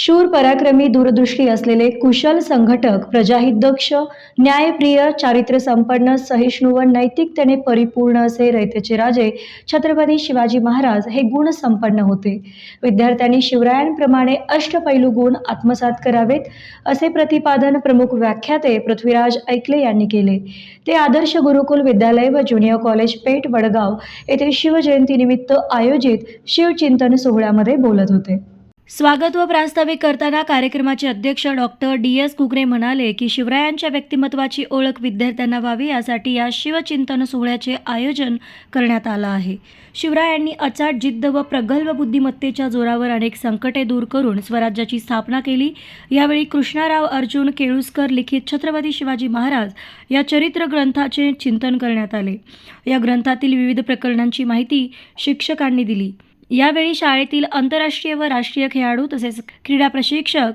शूर पराक्रमी दूरदृष्टी असलेले कुशल संघटक प्रजाहितदक्ष न्यायप्रिय चारित्र्यसंपन्न सहिष्णू व नैतिकतेने परिपूर्ण असे रयतेचे राजे छत्रपती शिवाजी महाराज हे गुण संपन्न होते. विद्यार्थ्यांनी शिवरायांप्रमाणे अष्टपैलू गुण आत्मसात करावेत असे प्रतिपादन प्रमुख व्याख्याते पृथ्वीराज ऐकले यांनी केले. ते आदर्श गुरुकुल विद्यालय व ज्युनियर कॉलेज पेठ वडगाव येथे शिवजयंतीनिमित्त आयोजित शिवचिंतन सोहळ्यामध्ये बोलत होते. स्वागत व प्रास्ताविक करताना कार्यक्रमाचे अध्यक्ष डॉक्टर डी. एस कुकरे म्हणाले की शिवरायांच्या व्यक्तिमत्वाची ओळख विद्यार्थ्यांना व्हावी यासाठी या शिवचिंतन सोहळ्याचे आयोजन करण्यात आलं आहे. शिवरायांनी अचाट जिद्द व प्रगल्भ बुद्धिमत्तेच्या जोरावर अनेक संकटे दूर करून स्वराज्याची स्थापना केली. यावेळी कृष्णाराव अर्जुन केळुसकर लिखित छत्रपती शिवाजी महाराज या चरित्र ग्रंथाचे चिंतन करण्यात आले. या ग्रंथातील विविध प्रकरणांची माहिती शिक्षकांनी दिली. यावेळी शाळेतील आंतरराष्ट्रीय व राष्ट्रीय खेळाडू तसेच क्रीडा प्रशिक्षक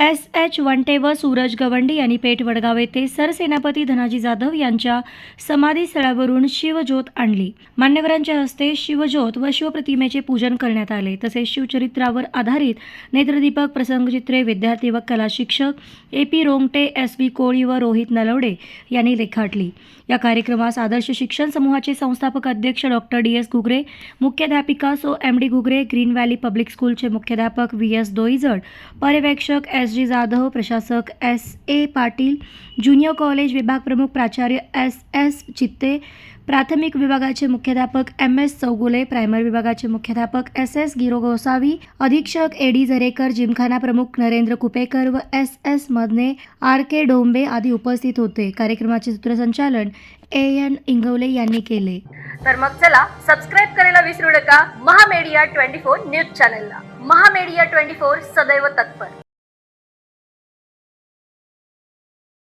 एस एच वंटे व सूरज गवंडी यांनी पेठ वडगाव येथे सरसेनापती धनाजी जाधव यांच्या समाधी स्थळावरून शिवज्योत आणली. मान्यवरांच्या हस्ते शिवज्योत व शिवप्रतिमेचे पूजन करण्यात आले. तसेच शिवचरित्रावर आधारित नेत्रदीपक प्रसंगचित्रे विद्यार्थी व कला शिक्षक A P Rongte S V Koli व रोहित नलवडे यांनी रेखाटली या कार्यक्रमास आदर्श शिक्षण समूहाचे संस्थापक अध्यक्ष डॉक्टर डी एस घुगरे मुख्याध्यापिका so M D Ghugare green valley public स्कूलचे मुख्याध्यापक व्ही एस दोईजड पर्यवेक्षक एस जी जाधव प्रशासक S A Patil junior college विभाग प्रमुख प्राचार्य एस एस चित्ते प्राथमिक विभागाचे मुख्याध्यापक एम एस चौगुले प्रायमरी विभागाचे मुख्याध्यापक एस एस गिरो गोसावी अधीक्षक ए डी झरेकर जिमखाना प्रमुख नरेंद्र कुपेकर व S S Madane R K Dombe आदी उपस्थित होते. कार्यक्रमाचे सूत्रसंचालन ए एन इंगवले यांनी केले. तर मग चला सबस्क्राईब करायला विसरू नका. महामेडिया ट्वेंटी फोर न्यूज चॅनलला. महामेडिया ट्वेंटी फोर सदैव तत्पर.